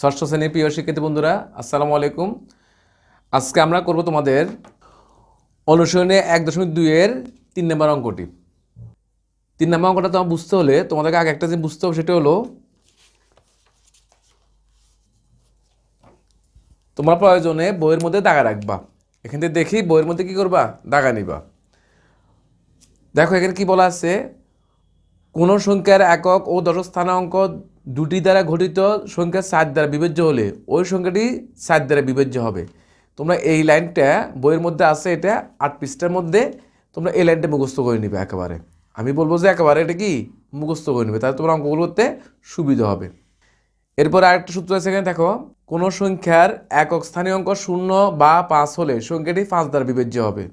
ষষ্ঠ শ্রেণির প্রিয় শিক্ষার্থী বন্ধুরা, আসসালামু আলাইকুম। আজকে আমরা করব তোমাদের অনুসরণে এক দশমিক দুইয়ের তিন নম্বর অঙ্কটি। তিন নম্বর অঙ্কটা তোমার বুঝতে হলে তোমাদেরকে আগে একটা যে বুঝতে হবে সেটা হলো, তোমার প্রয়োজনে বইয়ের মধ্যে দাগা রাখবা। এখান থেকে দেখি বইয়ের মধ্যে কি করবা? দাগা নিবা। দেখো এখানে কি বলা আছে, কোনো সংখ্যার একক ও দশক স্থানাঙ্ক দুটি দ্বারা ঘটিত সংখ্যা সাত দ্বারা বিবেচ্য হলে ওই সংখ্যাটি সাত দ্বারা বিবেচ্য হবে। তোমরা এই লাইনটা বইয়ের মধ্যে আছে, এটা আট পৃষ্ঠার মধ্যে। তোমরা এই লাইনটা মুখস্থ করে নিবে একেবারে। আমি বলব যে একেবারে এটা কি? মুখস্থ করে নিবে। তাহলে তোমরা অঙ্কগুলো করতে সুবিধা হবে। এরপর আরেকটা সূত্র আছে এখানে, দেখো। কোনো সংখ্যার একক স্থানীয় অঙ্ক শূন্য বা পাঁচ হলে সংখ্যাটি পাঁচ দ্বারা বিবেচ্য হবে।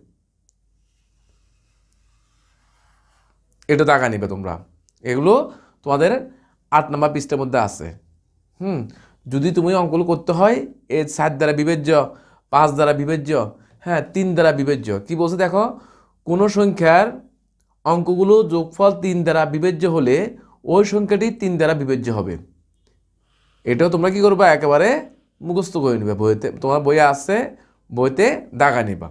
এটা টাকা নিবে তোমরা। এগুলো তোমাদের আট নম্বর পৃষ্ঠার মধ্যে আছে। হুম, যদি তুমি অঙ্কগুলো করতে হয় এ সাত দ্বারা বিবেচ্য পাঁচ দ্বারা বিবেচ্য হ্যাঁ তিন দ্বারা বিবেচ্য কি বলছে দেখো? কোনো সংখ্যার অঙ্কগুলো যোগফল তিন দ্বারা বিবেচ্য হলে ওই সংখ্যাটি তিন দ্বারা বিবেচ্য হবে। এটাও তোমরা কি করবা? একেবারে মুখস্থ করে নিবে। বইতে তোমার বইয়ে আছে, বইতে দাগা নিবা।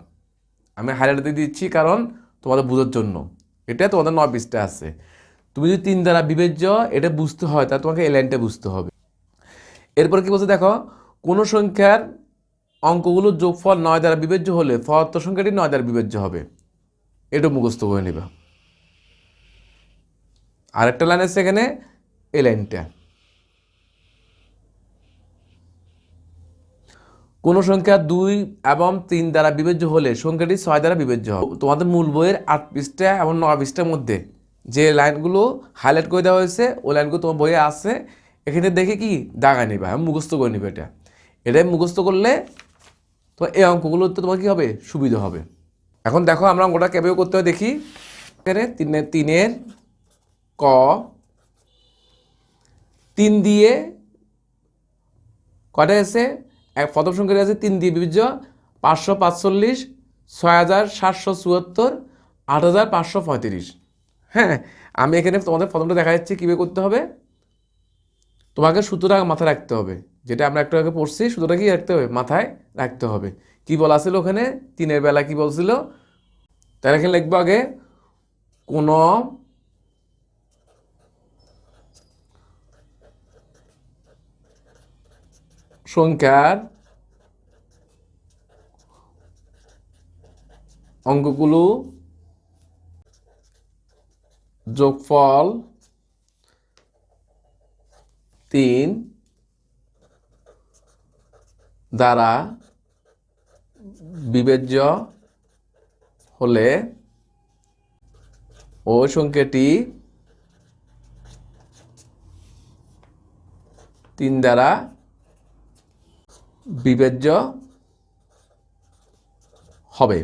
আমি হাইলাইট দিয়ে দিচ্ছি কারণ তোমাদের বোঝার জন্য। এটা তোমাদের নয় পৃষ্ঠা আছে। তুমি যদি তিন দ্বারা বিবেচ্য এটা বুঝতে হয়, তাহলে তোমাকে এই লাইনটা বুঝতে হবে। এরপর কি বলছে দেখো, কোনো সংখ্যার অঙ্কগুলো যোগফল নয় দ্বারা বিবেচ্য হলে ফলাত্ম সংখ্যাটি নয় দ্বারা বিবেচ্য হবে। এটা মুখস্থ করে নেবা। আরেকটা লাইন আছে এখানে, এই লাইনটা কোনো সংখ্যা দুই এবং তিন দ্বারা বিবেচ্য হলে সংখ্যাটি ছয় দ্বারা বিবেচ্য হবে। তোমাদের মূল বইয়ের আট পৃষ্ঠা এবং নয় পৃষ্ঠার মধ্যে যে লাইনগুলো হাইলাইট করে দেওয়া হয়েছে, ওই লাইনগুলো তোমার বইয়ে আছে। এখানে দেখে কি? দাগা নিবা আমি মুখস্থ করে নিবে এটা। এটাই মুখস্থ করলে তোমার এই অঙ্কগুলোতে তোমার কী হবে? সুবিধা হবে। এখন দেখো, আমরা অঙ্কটা কেভাবে করতে হয় দেখি। এখানে তিনের তিনের ক, তিন দিয়ে কটা আছে? এক, প্রথম সংখ্যাটি আছে তিন দিয়ে বিভাজ্য পাঁচশো পাঁচচল্লিশ, ছয় হাজার সাতশো চুয়াত্তর, আট হাজার পাঁচশো পঁয়ত্রিশ। হ্যাঁ আমি এখানে তোমাদের প্রথমটা দেখা যাচ্ছে কীভাবে করতে হবে। তোমাকে সূত্রটা মাথায় রাখতে হবে, যেটা আমরা একটু আগে পড়ছি সূত্রটা কি রাখতে হবে? মাথায় রাখতে হবে। কি বলা ছিল ওখানে? তিনের বেলা কি বলছিল? তার এখানে লিখব আগে, কোনো সংখ্যার অঙ্কগুলো যোগফল তিন দ্বারা বিবেচ্য হলে ও সংখ্যাটি তিন দ্বারা বিবেচ্য হবে।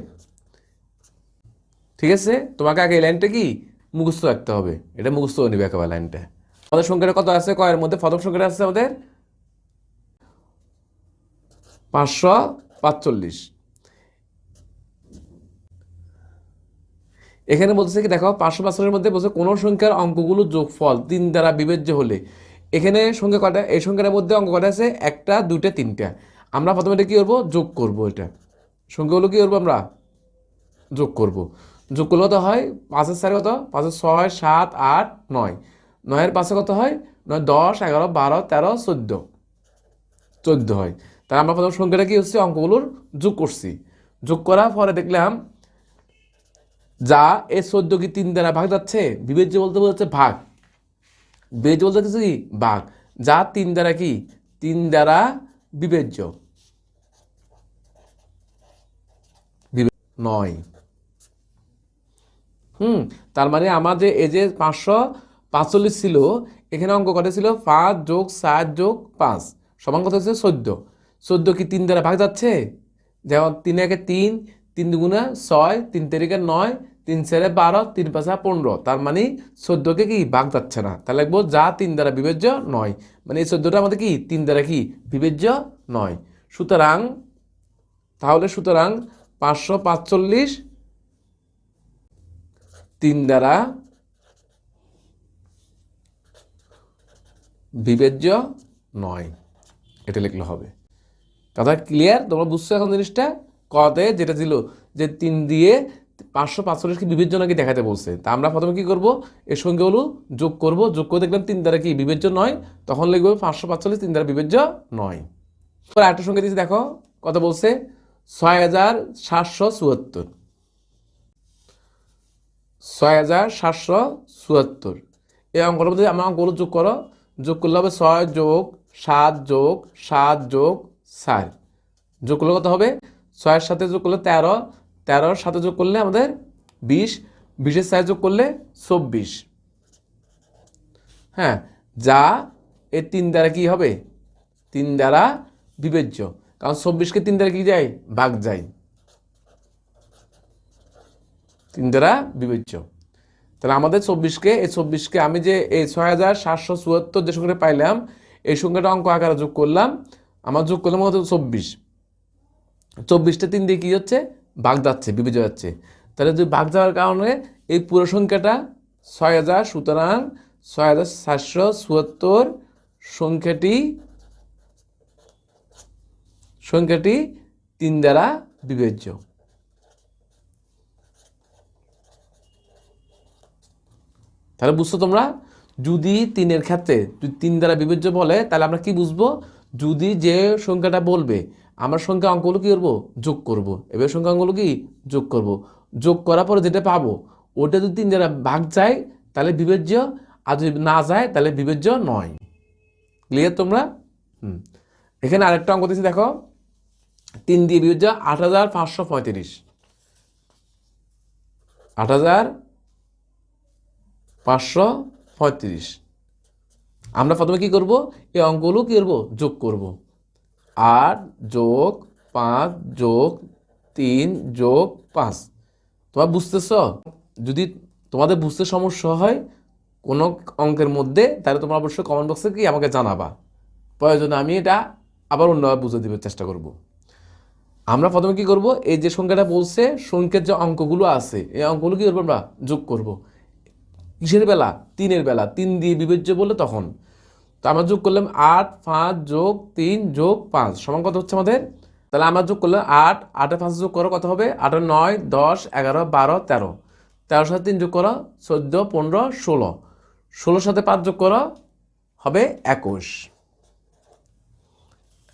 ঠিক আছে? তোমাকে আগে লাইনটা কি? মুখস্থ রাখতে হবে। এটা মুখস্থ নিবে একেবারে লাইনটা। আমাদের সংখ্যাটা কত আছে? কয়ের মধ্যে প্রথম সংখ্যাটা আছে আমাদের পাঁচশো পাঁচচল্লিশ। এখানে বলতেছে কি, দেখো, পাঁচশো পাঁচচল্লিশের মধ্যে বলছে কোনো সংখ্যার অঙ্কগুলো যোগফল তিন দ্বারা বিবেচ্য হলে। এখানে সংখ্যা কটা এই সংখ্যাটার মধ্যে অঙ্ক কটা আছে? একটা, দুইটা, তিনটা। আমরা প্রথমে এটা কী করব? যোগ করব এটা। সংখ্যাগুলো কী করব আমরা? যোগ করব। যোগ করলে কত হয় পাঁচের চারে কত? পাঁচের ছয়, সাত, আট, নয়। নয়ের পাশে কত হয়? নয়, দশ, এগারো, বারো, তেরো, চোদ্দ। চোদ্দ হয়। তাহলে আমরা প্রথম সংখ্যাটা কী হচ্ছে? অঙ্কগুলোর যোগ করছি। যোগ করার পরে দেখলাম যা এই চোদ্দ কি তিন দ্বারা ভাগ যাচ্ছে? বিবেচ্য বলতে বলছে ভাগ। বিবেচ্য বলতে কিছু কি? ভাগ। যা তিন দ্বারা কি? তিন দ্বারা বিবেচ্য। বিবে- নয়। হুম, তার মানে আমাদের এই যে পাঁচশো পাঁচচল্লিশ ছিল, এখানে অঙ্ক কত ছিল? পাঁচ যোগ সাত যোগ পাঁচ। সমান কত হচ্ছে? চোদ্দ। চোদ্দ কি তিন দ্বারা ভাগ যাচ্ছে? যেমন তিন একে তিন তিন দুগুণে ছয়, তিন তারিখে নয়, তিন চারে বারো, তিন পাঁচা পনেরো। তার মানে চোদ্দোকে কি? ভাগ যাচ্ছে না। তাহলে লিখব যা তিন দ্বারা বিবেচ্য নয়। মানে এই চোদ্দোটা আমাদের কি? তিন দ্বারা কি? বিবেচ্য নয়। সুতরাং, তাহলে সুতরাং পাঁচশো পাঁচচল্লিশ তিন দ্বারা বিবেচ্য নয়। এটা লিখলে হবে। কথা ক্লিয়ার তোমরা বুঝছ এখন জিনিসটা? কতে যেটা ছিল যে তিন দিয়ে পাঁচশো পাঁচচল্লিশকে বিবেচ্য নাকি দেখাতে বলছে। তা আমরা প্রথমে কি করব? এর সঙ্গে হলো যোগ করব। যোগ করে দেখলাম তিন দ্বারা কি বিবেচ্য নয়? তখন লিখব পাঁচশো পাঁচচল্লিশ তিন দ্বারা বিবেচ্য নয়। এবার আরেকটা সঙ্গে দিয়েছি, দেখো। কত বলছে? ছয় হাজার সাতশো চুয়াত্তর। ছয় হাজার সাতশো চুয়াত্তর। এই অঙ্কটার মধ্যে আমার অঙ্কগুলো যোগ করো। যোগ করলে হবে ছয় যোগ সাত যোগ সাত যোগ চার। যোগ করলে কত হবে? ছয়ের সাথে যোগ করলে তেরো। তেরোর সাথে যোগ করলে আমাদের বিশ। বিশের সাথে যোগ করলে চব্বিশ। হ্যাঁ যা এর তিন দ্বারা কি হবে? তিন দ্বারা বিবেচ্য কারণ চব্বিশকে তিন দ্বারা কি যায়? ভাগ যায়। তিন দ্বারা বিবেচ্য। তাহলে আমাদের চব্বিশকে, এই চব্বিশকে আমি যে এই ছয় হাজার সাতশো চুয়াত্তর যে সংখ্যাটা পাইলাম, এই সংখ্যাটা অঙ্ক আকারে যোগ করলাম, আমার যোগ করলাম কত? চব্বিশ। চব্বিশটা তিন দিয়ে কী হচ্ছে? ভাগ যাচ্ছে, বিবেচ্য যাচ্ছে। তাহলে যদি ভাগ যাওয়ার কারণে এই পুরো সংখ্যাটা ছয় হাজার সুতরাং ছয় হাজার সাতশো চুয়াত্তর সংখ্যাটি সংখ্যাটি তিন দ্বারা বিবেচ্য। তাহলে বুঝছ তোমরা? যদি তিনের ক্ষেত্রে, যদি তিন দ্বারা বিবেচ্য বলে, তাহলে আমরা কি বুঝব? যদি যে সংখ্যাটা বলবে, আমরা সংখ্যা অঙ্কগুলো কী করব? যোগ করব। এবার সংখ্যা অঙ্কগুলো কি? যোগ করব। যোগ করার পরে যেটা পাবো, ওটা যদি তিন দ্বারা ভাগ যায়, তাহলে বিবেচ্য আর যদি না যায়, তাহলে বিবেচ্য নয়। ক্লিয়ার তোমরা? হুম। এখানে আরেকটা অঙ্ক দিচ্ছি দেখো। তিন দিয়ে বিবেচ্য আট হাজার পাঁচশো পঁয়ত্রিশ। আট হাজার পাঁচশো পঁয়ত্রিশ। আমরা প্রথমে কি করব? এই অঙ্কগুলো কি করব? যোগ করব। আট যোগ পাঁচ যোগ তিন যোগ পাঁচ। তোমরা বুঝতেছ? যদি তোমাদের বুঝতে সমস্যা হয়, কোনো অঙ্কের মধ্যে, তাহলে তোমরা অবশ্যই কমেন্ট বক্সে কি আমাকে জানাবা। প্রয়োজনে আমি এটা আবার অন্যভাবে বুঝে দেবার চেষ্টা করব। আমরা প্রথমে কি করব? এই যে সংখ্যাটা বলছে, সংখ্যার যে অঙ্কগুলো আছে, এই অঙ্কগুলো কি করব আমরা? যোগ করব। কিসের বেলা, তিনের বেলা, তিন দিয়ে বিবেচ্য বলে তখন। তো আমরা যোগ করলাম আট, পাঁচ যোগ তিন যোগ পাঁচ। সমান কত হচ্ছে আমাদের? তাহলে আমরা যোগ করলাম আট, আটে পাঁচ যোগ করো, কত হবে? আটে নয়, দশ, এগারো, বারো, তেরো। তেরোর সাথে তিন যোগ করো, চোদ্দ, পনেরো, ষোলো। ষোলোর সাথে পাঁচ যোগ করো, হবে একুশ।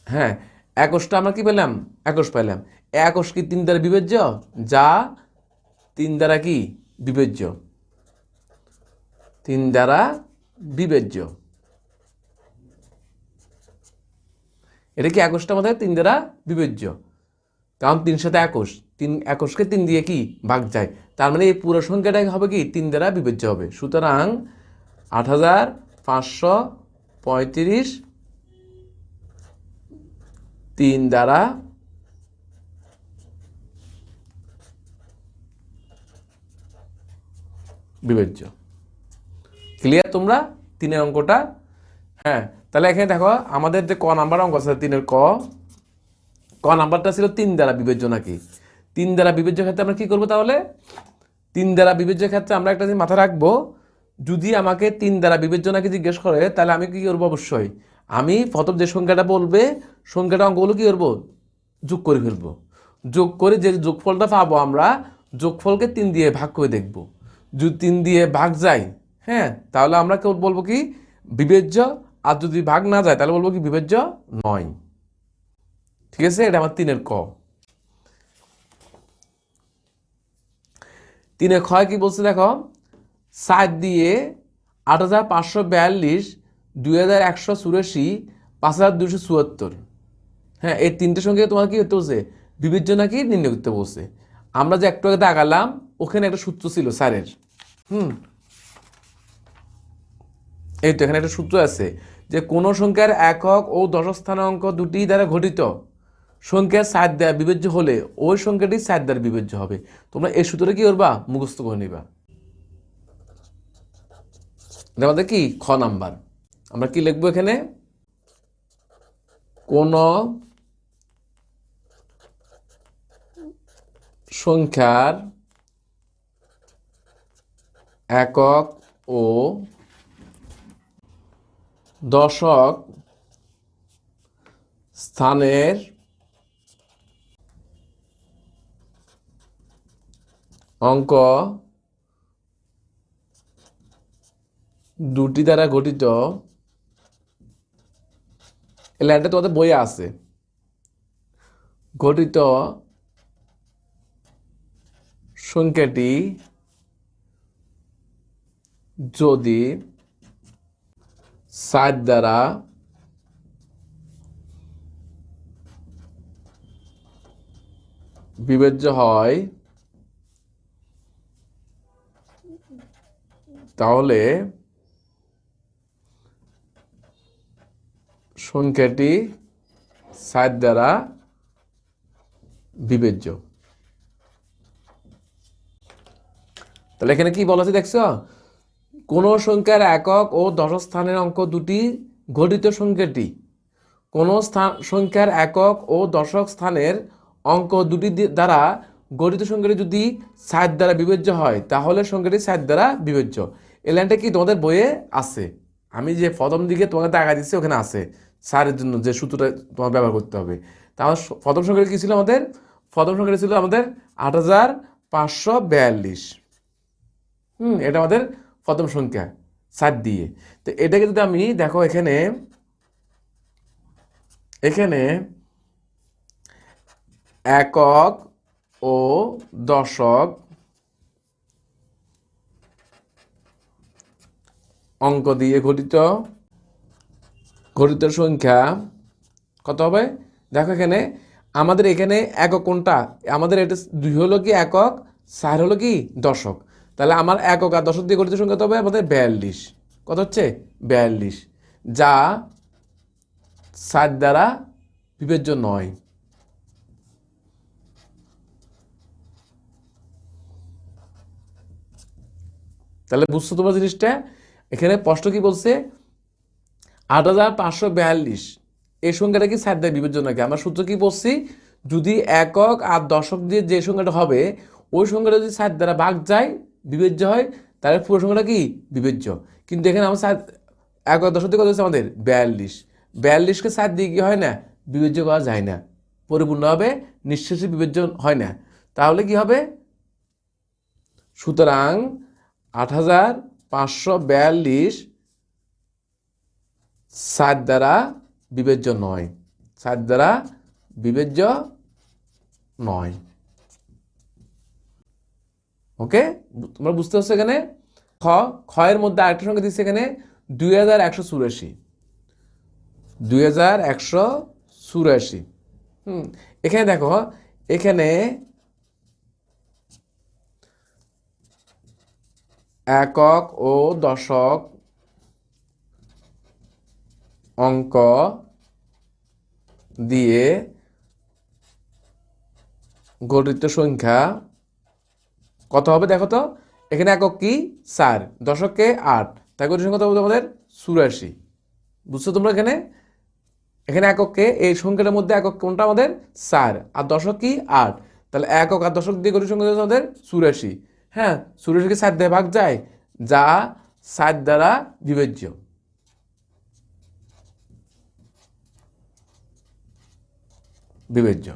হ্যাঁ একুশটা আমরা কি পেলাম? একুশ পেলাম। একুশ কি তিন দ্বারা বিবেচ্য? যা তিন দ্বারা কি? বিবেচ্য। তিন দ্বারা বিবেচ্য। এটা কি একুশটা আমাদের তিন দ্বারা বিবেচ্য। কারণ তিন সাথে একুশ। তিন, একুশকে তিন দিয়ে কি? ভাগ যায়। তার মানে এই পুরো সংখ্যাটা হবে কি? তিন দ্বারা বিবেচ্য হবে। সুতরাং আট হাজার পাঁচশো পঁয়ত্রিশ তিন দ্বারা বিবেচ্য। ক্লিয়ার তোমরা? তিনের অঙ্কটা? হ্যাঁ তাহলে এখানে দেখো, আমাদের যে ক নাম্বার অঙ্ক আছে, তিনের ক ক নাম্বারটা ছিল তিন দ্বারা বিবেচ্য নাকি? তিন দ্বারা বিবেচ্য ক্ষেত্রে আমরা কি করব তাহলে? তিন দ্বারা বিবেচ্য ক্ষেত্রে আমরা একটা জিনিস মাথায় রাখব, যদি আমাকে তিন দ্বারা বিবেচ্য নাকি জিজ্ঞেস করে, তাহলে আমি কি করব অবশ্যই? আমি প্রথম যে সংখ্যাটা বলবে, সংখ্যাটা অঙ্কগুলো কী করব? যোগ করে ফেলব। যোগ করে যে যোগফলটা পাবো আমরা, যোগফলকে তিন দিয়ে ভাগ করে দেখব। যদি তিন দিয়ে ভাগ যায় হ্যাঁ তাহলে আমরা কেউ বলব কি? বিবেচ্য আর যদি ভাগ না যায়, তাহলে বলব কি? বিবেচ্য নয়। ঠিক আছে? এটা আমার তিনের ক। তিনের ক্ষয় কি বলছে দেখো? সাত দিয়ে আট হাজার পাঁচশো বিয়াল্লিশ, দুই হাজার একশো চুরাশি, পাঁচ হাজার দুশো চুয়াত্তর। হ্যাঁ এই তিনটের সঙ্গে তোমার কি হতে বলছে? বিবেচ্য নাকি নির্ণয় করতে বলছে? আমরা যে একটু আগে দাগালাম, ওখানে একটা সূত্র ছিল স্যারের। হুম এই তো এখানে একটা সূত্র আছে যে কোনো সংখ্যার একক ও দশক স্থানাঙ্ক দুটি দ্বারা ঘটিত। সংখ্যার সাত দ্বারা বিবেচ্য হলে ওই সংখ্যাটি সাত দ্বারা বিবেচ্য হবে। তোমরা এই সূত্রটা কি করবা? মুখস্থ করে নিবা। আমাদের কি? খ নাম্বার। আমরা কি লিখব এখানে? কোন সংখ্যার একক ও দশক স্থানের অঙ্ক দুটি দ্বারা গঠিত। লাইনটা তোমাদের বইয়ে আছে। গঠিত সংখ্যাটি যদি সাত দ্বারা বিবেচ্য হয়, তাহলে সংখ্যাটি সাত দ্বারা বিবেচ্য তাহলে এখানে কি বলা আছে দেখছ? কোন সংখ্যার একক ও দশক স্থানের অঙ্ক দুটি গঠিত সংখ্যাটি। কোন স্থান সংখ্যার একক ও দশক স্থানের অঙ্ক দুটি দ্বারা গঠিত সংখ্যাটি যদি সাত দ্বারা বিবেচ্য হয়, তাহলে সংখ্যাটি সাত দ্বারা বিবেচ্য এই লাইনটা কি তোমাদের বইয়ে আছে? আমি যে প্রথম দিকে তোমাকে টাকা দিচ্ছি ওখানে আছে সারের জন্য যে সূত্রটা তোমার ব্যবহার করতে হবে। তাহলে প্রথম সংখ্যাটি কী ছিল আমাদের? প্রথম সংখ্যাটি ছিল আমাদের আট হাজার পাঁচশো বিয়াল্লিশ। হুম, এটা আমাদের প্রথম সংখ্যা, সাত দিয়ে। তো এটাকে যদি আমি, দেখো এখানে এখানে একক ও দশক অঙ্ক দিয়ে গঠিত গঠিত সংখ্যা কত হবে? দেখো এখানে, আমাদের এখানে একক কোনটা? আমাদের এটা দুই হলো কি একক, চার হলো কি দশক। তাহলে আমার একক আর দশক দিয়ে গঠিত সংখ্যা হবে আমাদের বিয়াল্লিশ। কত হচ্ছে? বিয়াল্লিশ। যা সাত দ্বারা বিবেচ্য নয়। তাহলে বুঝছ তোমার জিনিসটা? এখানে স্পষ্ট কি বলছে? আট হাজার পাঁচশো বিয়াল্লিশ। এই সংখ্যাটা কি সাত দ্বারা বিবেচ্য নাকি? আমরা সূত্র কি বলছি যদি একক আর দশক দিয়ে যে সংখ্যাটা হবে, ওই সংখ্যাটা যদি সাত দ্বারা ভাগ যায় বিবেচ্য হয়, তাহলে পুরো সংখ্যাটা কি? বিবেচ্য। কিন্তু এখানে আমার সাত একক দশক দিয়ে কত হচ্ছে আমাদের? বিয়াল্লিশ। বিয়াল্লিশকে সাত দিয়ে কি হয় না? বিবেচ্য করা যায় না। পরিপূর্ণভাবে নিঃশেষে বিবেচ্য হয় না। তাহলে কি হবে? সুতরাং আট হাজার পাঁচশো বিয়াল্লিশ সাত দ্বারা বিবেচ্য নয়। সাত দ্বারা বিবেচ্য নয়। ওকে তোমরা বুঝতে পারছ এখানে? খ ক্ষয়ের মধ্যে আরেকটা সংখ্যা দিচ্ছে এখানে দুই হাজার একশো চুরাশি। দুই হাজার একশো চুরাশি। হুম, এখানে দেখো, এখানে একক ও দশক অঙ্ক দিয়ে গঠিত সংখ্যা কত হবে দেখো তো? এখানে একক কি? চার। দশককে আট। তাই গঠিত সংখ্যা কত হবে আমাদের চুরাশি। বুঝছ তোমরা এখানে? এখানে একককে এই সংখ্যাটার মধ্যে একক কোনটা আমাদের? চার। আর দশক কি? আট। তাহলে একক আর দশক দিয়ে গঠিত সংখ্যা আমাদের চুরাশি। হ্যাঁ চুরাশিকে সাত দিয়ে ভাগ যায়। যা সাত দ্বারা বিবেচ্য বিবেচ্য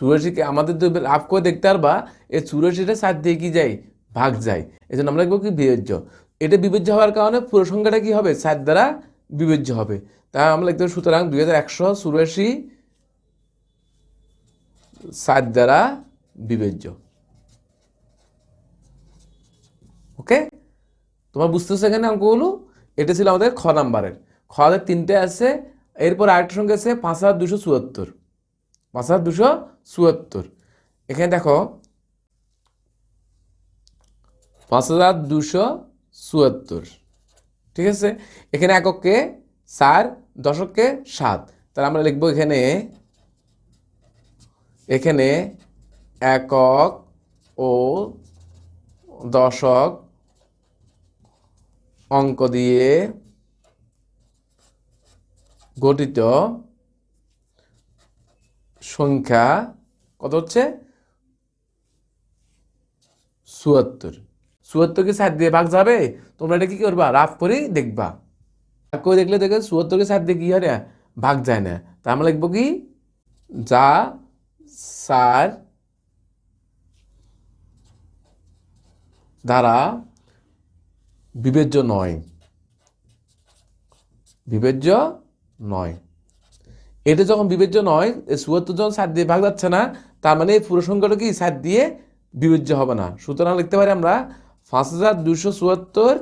চুরাশিকে আমাদের তো লাভ করে দেখতে পারবা এই চুরাশিটা সাত দিয়ে কি যায়? ভাগ যায়। এই জন্য আমরা কি বিবেচ্য এটা বিবেচ্য হওয়ার কারণে পুরো সংখ্যাটা কি হবে? সাত দ্বারা বিবেচ্য হবে। তাই আমরা লিখতে পারি সুতরাং দুই হাজার একশো চুরাশি সাত দ্বারা বিবেচ্য ওকে? তোমার বুঝতে বুঝতেছো এখানে অঙ্কগুলো? এটা ছিল আমাদের খ নাম্বারের। খ তিনটে আছে, এরপর আরেকটা সংখ্যা আছে পাঁচ হাজার দুশো চুয়াত্তর। পাঁচ হাজার দুশো চুয়াত্তর। এখানে দেখো পাঁচ হাজার দুশো চুয়াত্তর। ঠিক আছে? এখানে একককে চার দশককে সাত। তাহলে আমরা লিখব এখানে এখানে একক ও দশক অঙ্ক দিয়ে গঠিত সংখ্যা কত হচ্ছে? চুয়াত্তর। চুয়াত্তরকে সাত দিয়ে ভাগ যাবে? তোমরা এটা কি করবা? রাফ করে দেখবা। রাফ করে দেখলে দেখে চুয়াত্তরকে সাত দিয়ে কি হয় না? ভাগ যায় না। তা আমরা লিখব কি? যা সার দ্বারা বিবেচ্য নয়। বিবেচ্য নয়। এটা যখন বিবেচ্য নয় চুয়াত্তর জন সাত দিয়ে ভাগ যাচ্ছে না, তার মানে এই পুরো সংখ্যাটা কি সাত দিয়ে বিবেচ্য হবে না। সুতরাং লিখতে পারি আমরা পাঁচ হাজার দুশো চুয়াত্তর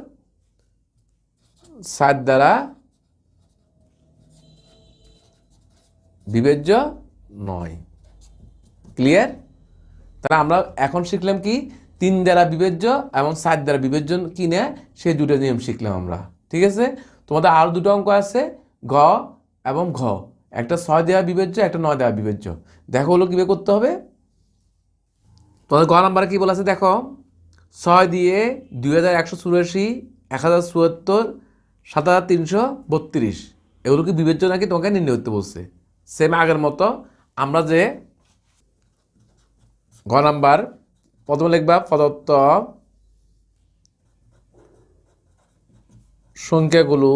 সাত দ্বারা বিবেচ্য নয়। ক্লিয়ার? তাহলে আমরা এখন শিখলাম কি? তিন দ্বারা বিবেচ্য এবং সাত দ্বারা বিবেচ্য কি নেয় সেই দুটো নিয়ম শিখলাম আমরা। ঠিক আছে? তোমাদের আরও দুটো অঙ্ক আছে ঘ এবং ঘ। একটা ছয় দেওয়া বিবেচ্য, একটা নয় দেওয়া বিবেচ্য। দেখো হলো কীভাবে করতে হবে? তোমাদের গ নাম্বারে কী বলা আছে? দেখো, ছয় দিয়ে দুই হাজার একশো চুরাশি, এক হাজার চুয়াত্তর, সাত হাজার তিনশো বত্রিশ। এগুলো কি বিবেচ্য নাকি তোমাকে নির্ণয় করতে বলছে? সেম আগের মতো, আমরা যে ঘ নাম্বার প্রথমে লিখবা, প্রদত্ত সংখ্যাগুলো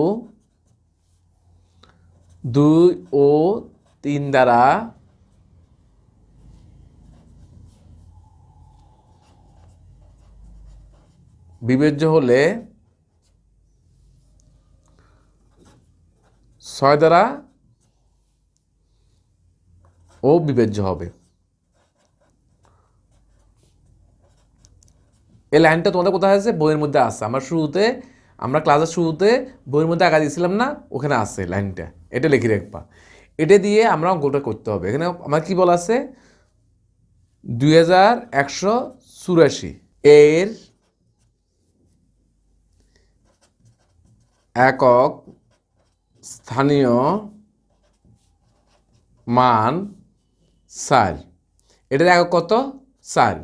দুই ও তিন দ্বারা বিবেচ্য হলে ছয় দ্বারা ও বিবেচ্য হবে। এই লাইনটা তোমাদের কোথায় আছে? বইয়ের মধ্যে আছে। আমরা শুরুতে আমরা ক্লাসের শুরুতে বইয়ের মধ্যে আঁকা দিয়েছিলাম না, ওখানে আছে লাইনটা। এটা লিখে রাখবা। এটা দিয়ে আমরা অঙ্কটা করতে হবে। এখানে আমার কি বলা আছে? দুই হাজার একশো চুরাশি এর একক স্থানীয় মান সার এটার একক কত? সার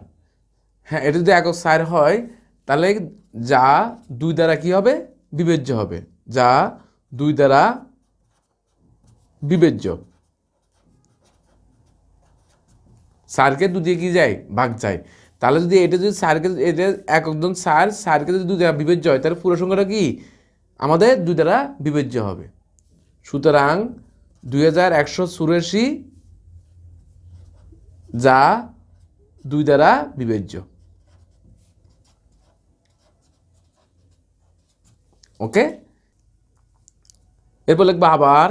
হ্যাঁ এটা যদি একক সার হয়, তাহলে যা দুই দ্বারা কি হবে? বিবেচ্য হবে। যা দুই দ্বারা বিবেচ্য। সারকে দু দিয়ে কি যায়? ভাগ যায়। তাহলে যদি এটা যদি সারকে এটা একজন সার সারকে যদি দুই দ্বারা বিবেচ্য হয়, তাহলে পুরো সংখ্যাটা কি? আমাদের দুই দ্বারা বিবেচ্য হবে। সুতরাং দুই হাজার একশো চুরাশি যা দুই দ্বারা বিবেচ্য। ওকে এরপর লিখব আবার।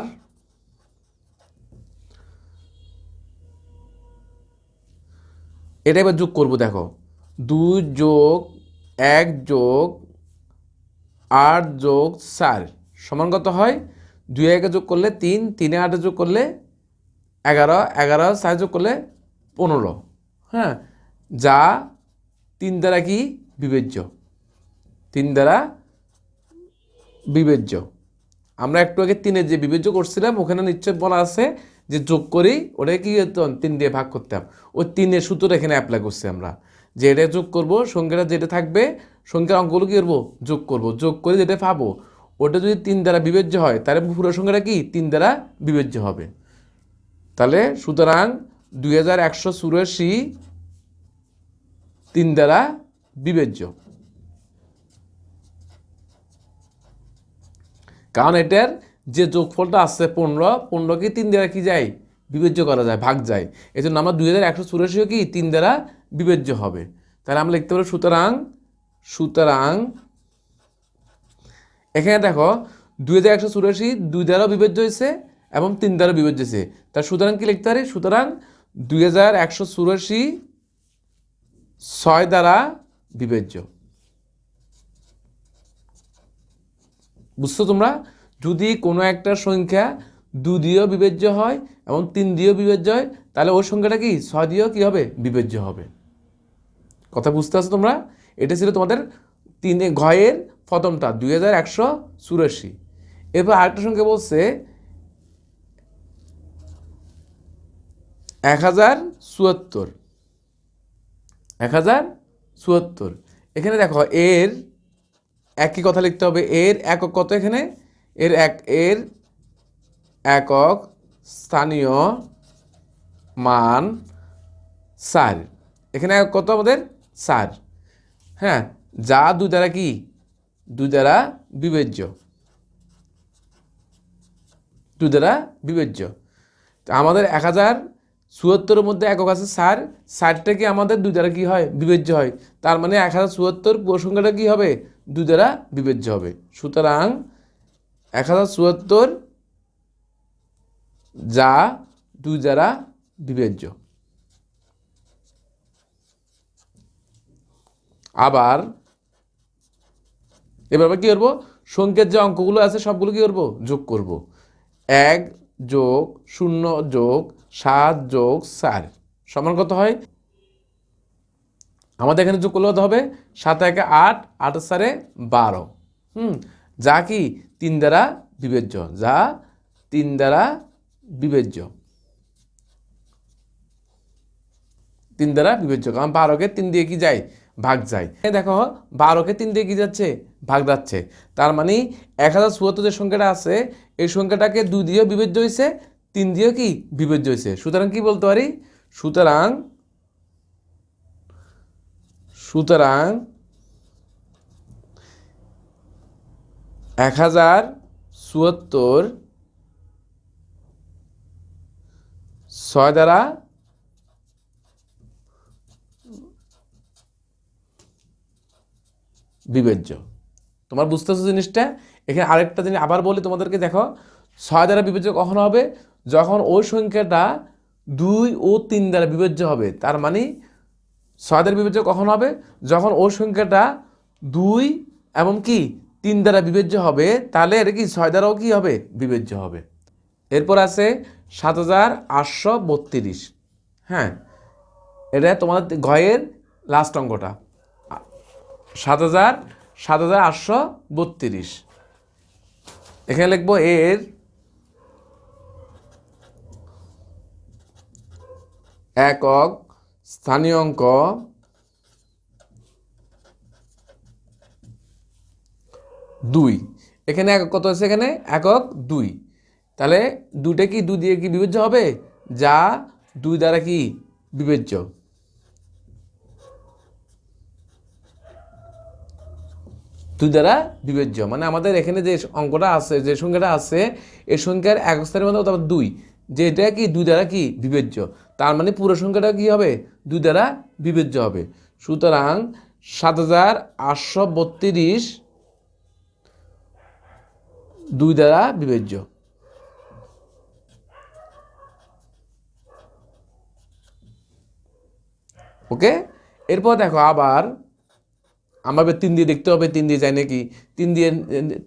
এটা এবার যোগ করব, দেখো। দুই যোগ এক যোগ আট যোগ চার। সমান কত হয়? দুই একে যোগ করলে তিন, তিনে আটে যোগ করলে এগারো এগারো চার যোগ করলে পনেরো। হ্যাঁ? যা তিন দ্বারা কি? বিবেচ্য তিন দ্বারা বিবেচ্য। আমরা একটু আগে তিনের যে বিবেচ্য করছিলাম, ওখানে নিশ্চয় বলা আছে যে যোগ করি ওটাকে কি হতো তিন দিয়ে ভাগ করতাম ওই তিনের সূত্র এখানে অ্যাপ্লাই করছি আমরা। যে এটা যোগ করব, সংখ্যাটা যেটা থাকবে, সংখ্যার অঙ্কগুলো কী করব? যোগ করব। যোগ করে যেটা পাবো, ওটা যদি তিন দ্বারা বিবেচ্য হয়, তাহলে পুরো সংখ্যাটা কি? তিন দ্বারা বিবেচ্য হবে। তাহলে সুতরাং দুই হাজার একশো চুরাশি তিন দ্বারা বিবেচ্য। কারণ এটার যে যোগফলটা আসছে পনেরো পনেরোকে তিন দ্বারা কি যায়? বিবেচ্য করা যায়, ভাগ যায়। এই জন্য আমরা দুই হাজার একশো চুরাশিও কি তিন দ্বারা বিবেচ্য হবে। তাহলে আমরা লিখতে পারি সুতরাং সুতরাং এখানে দেখো, দুই হাজার একশো চুরাশি দুই দ্বারাও বিবেচ্য হয়েছে এবং তিন দ্বারা বিবেচ্য হয়েছে। তার সুতরাং কি লিখতে পারি? সুতরাং দুই হাজার একশো চুরাশি ছয় দ্বারা বিবেচ্য বুঝছ তোমরা? যদি কোনো একটা সংখ্যা দু দিয়েও বিবেচ্য হয় এবং তিন দিয়েও বিবেচ্য হয়, তাহলে ওই সংখ্যাটা কি? ছয় দিয়েও কী হবে? বিবেচ্য হবে। কথা বুঝতে আছো তোমরা? এটা ছিল তোমাদের তিনে ঘয়ের প্রথমটা, দুই হাজার একশো চুরাশি। এরপর আরেকটা সংখ্যা বলছে এক হাজার চুয়াত্তর। এক হাজার চুয়াত্তর। এখানে দেখো, এর একই কথা লিখতে হবে, এর একক কত এখানে? এর এক, এর একক স্থানীয় মান সার এখানে একক কত আমাদের? সার হ্যাঁ যা দুই দ্বারা কি? দুই দ্বারা বিবেচ্য দুই দ্বারা বিবেজ্য তো আমাদের এক হাজার চুয়াত্তরের মধ্যে একক আছে ষাট ষাটটা কি আমাদের? দুই দ্বারা কি হয়? বিবেচ্য হয়। তার মানে এক হাজার চুয়াত্তর পুরো সংখ্যাটা কি হবে? দুই দ্বারা বিবেচ্য হবে। সুতরাং এক হাজার চুয়াত্তর যা দুই দ্বারা বিবেচ্য আবার এবার আমরা কি করব? সংখ্যার যে অঙ্কগুলো আছে, সবগুলো কি করব? যোগ করব। এক যোগ শূন্য যোগ সাত যোগ চার। সমান কত হয়? আমাদের এখানে যোগ করলে হবে? সাত একে আট আট চারে বারো। হুম, যা কি? তিন দ্বারা বিবেজ্য যা তিন দ্বারা বিবেজ্য তিন দ্বারা বিবেজ্য কারণ বারোকে তিন দিয়ে কি যায়? ভাগ যায়। দেখো, বারোকে তিন দিয়ে কি যাচ্ছে? ভাগ যাচ্ছে। তার মানে এক হাজার চুয়াত্তর যে সংখ্যাটা আছে, এই সংখ্যাটাকে দুই দিয়েও বিবেজ্য হয়েছে। তিন দিয়ে কি বিবেজ্য হয়েছে? সুতরাং কি বলতে পারি? সুতরাং সুতরাং এক হাজার চুয়াত্তর ছয় দ্বারা বিবেজ্য তোমার বুঝতেছো জিনিসটা? এখানে আরেকটা জিনিস আবার বলি তোমাদেরকে, দেখো, ছয় দ্বারা বিবেজ্য কখন হবে? যখন ওই সংখ্যাটা দুই ও তিন দ্বারা বিবেজ্য হবে, তার মানে ছয় দ্বারা বিবেজ্য কখন হবে? যখন ওই সংখ্যাটা দুই এবং কি তিন দ্বারা বিবেজ্য হবে, তাহলে এটা কি ছয় দ্বারাও কি হবে? বিবেজ্য হবে। এরপর আছে সাত হাজার আটশো বত্রিশ। হ্যাঁ এটা তোমাদের ঘয়ের লাস্ট অঙ্কটা। সাত হাজার সাত হাজার আটশো বত্রিশ। এখানে লিখব এর একক স্থানীয় অঙ্ক। দুই। এখানে একক কত আছে এখানে? একক দুই। তাহলে দুইটা কি দুই দিয়ে কি বিবেচ্য হবে? যা দুই দ্বারা কি বিবেচ্য দুই দ্বারা বিবেচ্য মানে আমাদের এখানে যে অঙ্কটা আছে, যে সংখ্যাটা আছে এই সংখ্যার এক স্থানের মধ্যে দুই। যেটা কি দুই দ্বারা কি বিবেজ্য তার মানে পুরো সংখ্যাটা কি হবে? দুই দ্বারা বিবেজ্য হবে। সুতরাং সাত হাজার আটশো বত্রিশ দুই দ্বারা বিবেজ্য ওকে? এরপর দেখো আবার আমাদের তিন দিয়ে দেখতে হবে, তিন দিয়ে যায় নাকি? তিন দিয়ে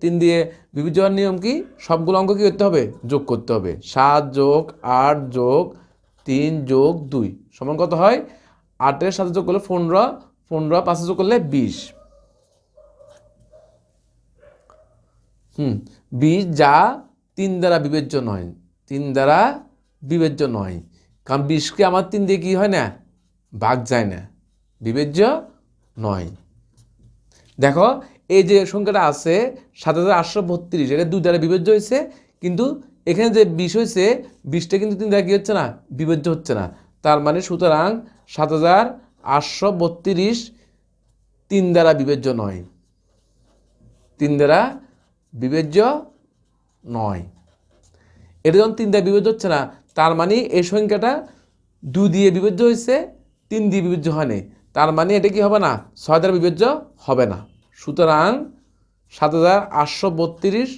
তিন দিয়ে বিবিধ নিয়ম কি? সবগুলো অঙ্ক কি করতে হবে? যোগ করতে হবে। সাত যোগ আট যোগ তিন যোগ দুই, সমান কত হয়? আটের সাথে যোগ করলে পনেরো পনেরো পাঁচে যোগ করলে বিশ। হুম, বিশ যা তিন দ্বারা বিবেচ্য নয়, তিন দ্বারা বিবেচ্য নয়। কারণ বিষকে আমার তিন দিয়ে কি হয় না? ভাগ যায় না, বিবেচ্য নয়। দেখো, এই যে সংখ্যাটা আছে সাত হাজার আটশো বত্রিশ, এটা দুই দ্বারা বিবেচ্য হয়েছে, কিন্তু এখানে যে বিষ হয়েছে বিষটা কিন্তু তিন কী হচ্ছে না বিবেচ্য হচ্ছে না। তার মানে সুতরাং সাত হাজার আটশো বত্রিশ তিন দ্বারা বিবেচ্য নয়। তিন দ্বারা বিবেচ্য নয়। এটা যখন তিন দ্বারা বিবেচ্য হচ্ছে না, তার মানে এই সংখ্যাটা দু দিয়ে বিবেচ্য হয়েছে তিন দিয়ে বিবেচ্য হয়নি তার মানে এটা কি হবে না, ছয় দ্বারা বিবেচ্য হবে না। সুতরাং সাত হাজার আটশো বত্রিশ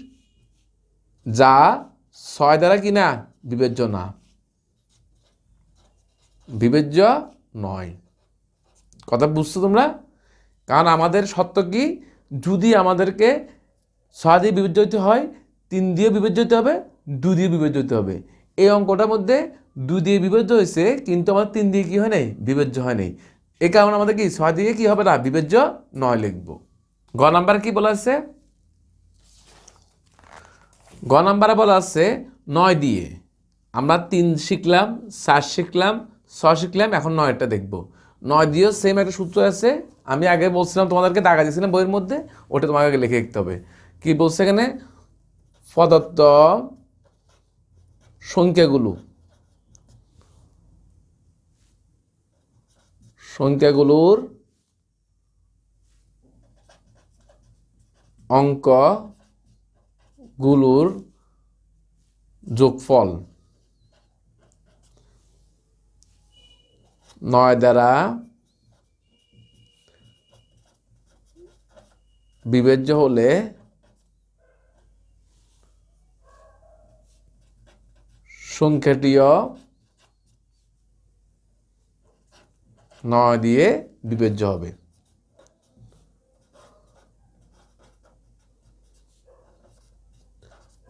যা ছয় দ্বারা কি না? বিবেচ্য না। বিবেচ্য নয়। কথা বুঝছ তোমরা? কারণ আমাদের সত্য কি? যদি আমাদেরকে ছয় দিয়ে বিবেচ্য হতে হয়, তিন দিয়ে বিবেচ্য হতে হবে, দু দিয়ে বিবেচ্য হতে হবে। এই অঙ্কটার মধ্যে দু দিয়ে বিবেচ্য হয়েছে কিন্তু আমার তিন দিয়ে কি হয় নাই? বিবেচ্য হয় নাই। এ কারণে আমাদের কি, ছয় দিয়ে কি হবে না? বিবেচ্য নয় লিখব। গ নাম্বার কি বলা আছে গ নাম্বারে বলা আছে নয় দিয়ে। আমরা তিন শিখলাম, চার শিখলাম, ছয় শিখলাম, এখন নয়টা দেখব। নয় দিয়েও সেম একটা সূত্র আছে। আমি আগে বলছিলাম, তোমাদেরকে দাগা দিয়েছিলাম বইয়ের মধ্যে, ওটা তোমাকে আগে লিখে লিখতে হবে। কি বলছে এখানে? প্রদত্ত সংখ্যাগুলো। সংখ্যাগুলোর অঙ্কগুলোর যোগফল। নয় দ্বারা বিবেচ্য হলে সংখ্যাটিও নয় দিয়ে বিবেচ্য হবে।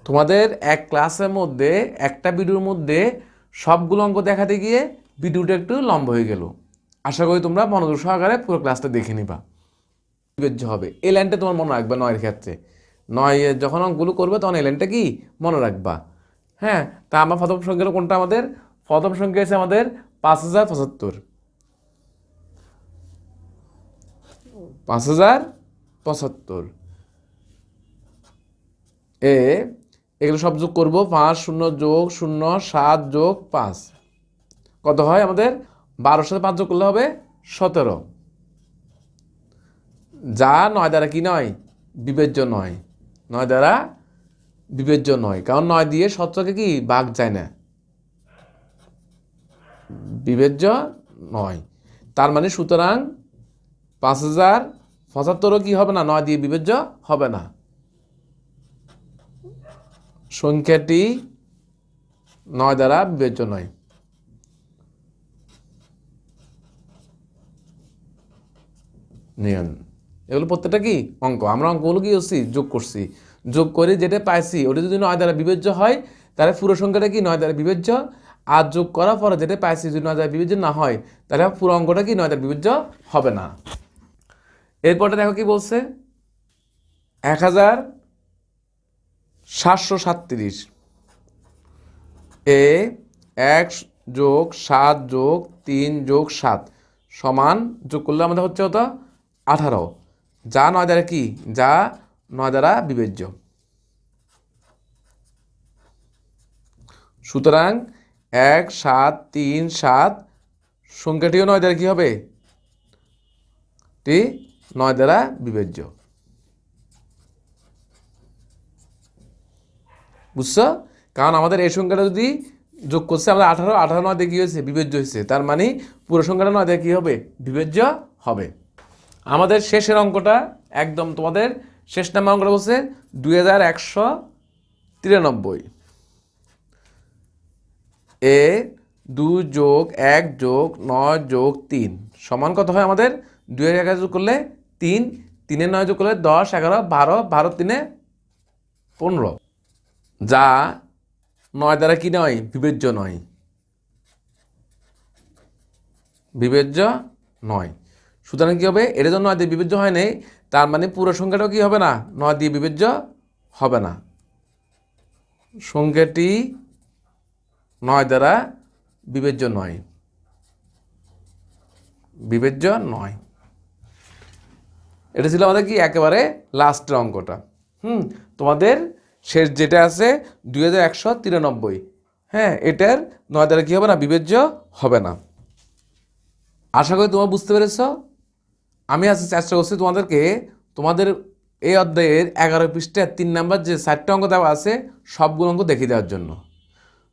তোমাদের এক ক্লাসের মধ্যে, একটা ভিডিওর মধ্যে সবগুলো অঙ্ক দেখাতে গিয়ে ভিডিওটা একটু লম্বা হয়ে গেল। আশা করি তোমরা মনোযোগ সহকারে পুরো ক্লাসটা দেখে নিবা। বিবেচ্য হবে। এই লাইনটা তোমার মনে রাখবে নয়ের ক্ষেত্রে। নয় যখন অঙ্কগুলো করবে তখন এই লাইনটা কি? মনে রাখবা। হ্যাঁ তা আমার প্রথম সংখ্যা কোনটা আমাদের? প্রথম সংখ্যা আছে আমাদের পাঁচ হাজার পঁচাত্তর। পাঁচ হাজার পঁচাত্তর। এ এগুলো সব যোগ করব, পাঁচ, শূন্য যোগ, শূন্য, সাত যোগ পাঁচ। কত হয় আমাদের? বারোর সাথে পাঁচ যোগ করলে হবে সতেরো। যা নয় দ্বারা কি নয়? বিবেচ্য নয়। নয় দ্বারা বিবেচ্য নয়। কারণ নয় দিয়ে সতেরোকে কি? বাঘ যায় না। বিবেচ্য নয়। তার মানে সুতরাং পাঁচ হাজার পঁচাত্তরও কি হবে না? নয় দিয়ে বিবেচ্য হবে না। সংখ্যাটি নয় দ্বারা বিবেচ্য নয়। নিয়ন এগুলো প্রত্যেকটা কি? অঙ্ক। আমরা অঙ্কগুলো কি করছি? যোগ করছি। যোগ করে যেটা পাইছি, ওটা যদি নয় দ্বারা বিবেচ্য হয়, তাহলে পুরো সংখ্যাটা কি? নয় দ্বারা বিবেচ্য। আর যোগ করার পরে যেটা পাইছি যদি নয় দ্বারা বিবেচ্য না হয়, তাহলে পুরো অঙ্কটা কি? নয় দ্বারা বিবেচ্য হবে না। এরপরটা দেখো কি বলছে? এক হাজার সাতশো সাতত্রিশ। এ এক যোগ সাত যোগ তিন যোগ সাত সমান যোগ করলে আমাদের হচ্ছে হতো আঠারো। যা নয় দ্বারা কি? যা নয় দ্বারা বিবেচ্য। সুতরাং এক সাত তিন সাত সংখ্যাটিও নয় দ্বারা কি হবে? টি নয় দ্বারা বিবেচ্য। বুঝছ? কারণ আমাদের এই সংখ্যাটা যদি যোগ করছে, আমাদের আঠারো আঠারো নয় কি হয়েছে? বিবেচ্য হয়েছে। তার মানে পুরো সংখ্যাটা নয় কি হবে? বিবেচ্য হবে। আমাদের শেষের অঙ্কটা একদম তোমাদের শেষ নাম্বার অঙ্কটা বলছে দুই হাজার একশো তিরানব্বই। এ দু যোগ এক যোগ নয় যোগ তিন। সমান কত হয় আমাদের? দুই হাজার এগারো যোগ করলে তিন তিনে নয় যোগ করলে দশ, এগারো, বারো বারো তিনে পনেরো। যা নয় দ্বারা কি নয়? বিবেচ্য নয়। বিবেচ্য নয়। সুতরাং কী হবে? এর জন্য নয় দিয়ে বিবেচ্য হয় নাই, তার মানে পুরো সংখ্যাটাও কি হবে না? নয় দিয়ে বিবেচ্য হবে না। সংখ্যাটি নয় দ্বারা বিবেচ্য নয়। বিবেচ্য নয়। এটা ছিল আমাদের কি? একেবারে লাস্টের অঙ্কটা। হুম? তোমাদের শেষ যেটা আছে দুই হাজার একশো তিরানব্বই। হ্যাঁ এটার নয় দ্বারা কী হবে না? বিবেচ্য হবে না। আশা করি তোমরা বুঝতে পেরেছ। আমি আজকে চেষ্টা করছি তোমাদেরকে তোমাদের এই অধ্যায়ের এগারো পৃষ্ঠার তিন নাম্বার যে চারটে অঙ্ক দেওয়া আছে, সবগুলো অঙ্ক দেখিয়ে দেওয়ার জন্য।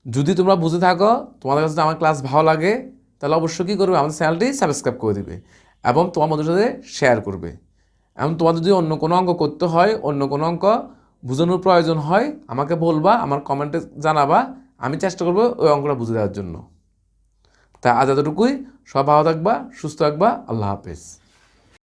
যদি তোমরা বুঝে থাকো, তোমাদের কাছে আমার ক্লাস ভালো লাগে, তাহলে অবশ্যই কী করবে? আমাদের চ্যানেলটি সাবস্ক্রাইব করে দিবে এবং তোমার বন্ধুর সাথে শেয়ার করবে। এবং তোমাদের যদি অন্য কোনো অঙ্ক করতে হয়, অন্য কোনো অঙ্ক বোঝানোর প্রয়োজন হয়, আমাকে বলবা, আমার কমেন্টে জানাবা, আমি চেষ্টা করব ওই অঙ্কটা বুঝে দেওয়ার জন্য। তা আজ এতটুকুই। সব ভালো থাকবা, সুস্থ থাকবা, আল্লাহ হাফেজ।